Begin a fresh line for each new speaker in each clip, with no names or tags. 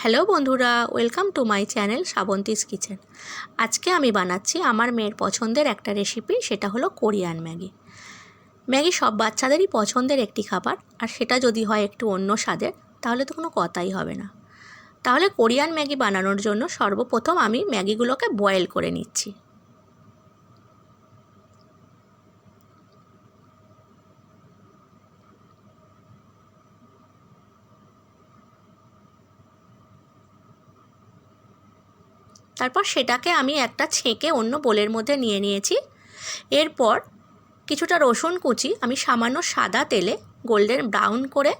Hello বন্ধুরা, welcome to my channel Srabanti's kitchen. আজকে আমি বানাচ্ছি আমার মেয়ের পছন্দের একটা রেসিপি, সেটা হলো কোরিয়ান ম্যাগি। ম্যাগি সব বাচ্চাদেরই পছন্দের একটি খাবার, আর সেটা যদি হয় একটু অন্য স্বাদের, তাহলে তো কোনো কথাই হবে না। তাহলে কোরিয়ান ম্যাগি বানানোর জন্য সর্বপ্রথম আমি ম্যাগিগুলোকে বয়েল করে নিচ্ছি। তারপর সেটাকে আমি একটা ছেঁকে অন্য বোলের মধ্যে নিয়ে নিয়েছি। এরপর কিছুটা রসুন কুচি আমি সামান্য সাদা তেলে গোল্ডেন ব্রাউন করে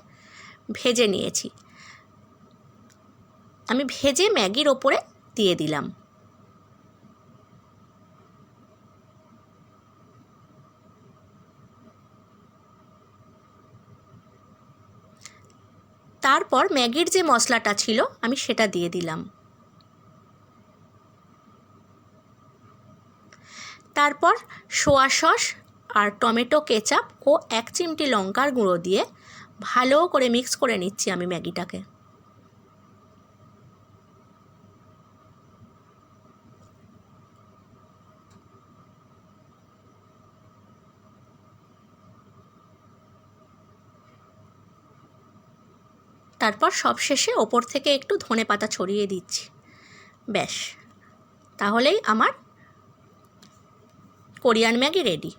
ভেজে নিয়েছি। আমি ভেজে ম্যাগির ওপরে দিয়ে দিলাম। তারপর ম্যাগির যে মশলাটা ছিল আমি সেটা দিয়ে দিলাম। তারপর সোয়া সস আর টমেটো কেচাপ ও এক চিমটি লঙ্কার গুঁড়ো দিয়ে ভালো করে মিক্স করে নিচ্ছি আমি ম্যাগিটাকে। তারপর সবশেষে ওপর থেকে একটু ধনে পাতা ছড়িয়ে দিচ্ছি। ব্যাস, তাহলেই আমার কোরিয়ান ম্যাগি রেডি।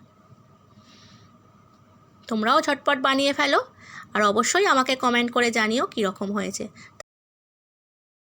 তোমরাও ঝটপট বানিয়ে ফেলো আর অবশ্যই আমাকে কমেন্ট করে জানিও কীরকম হয়েছে।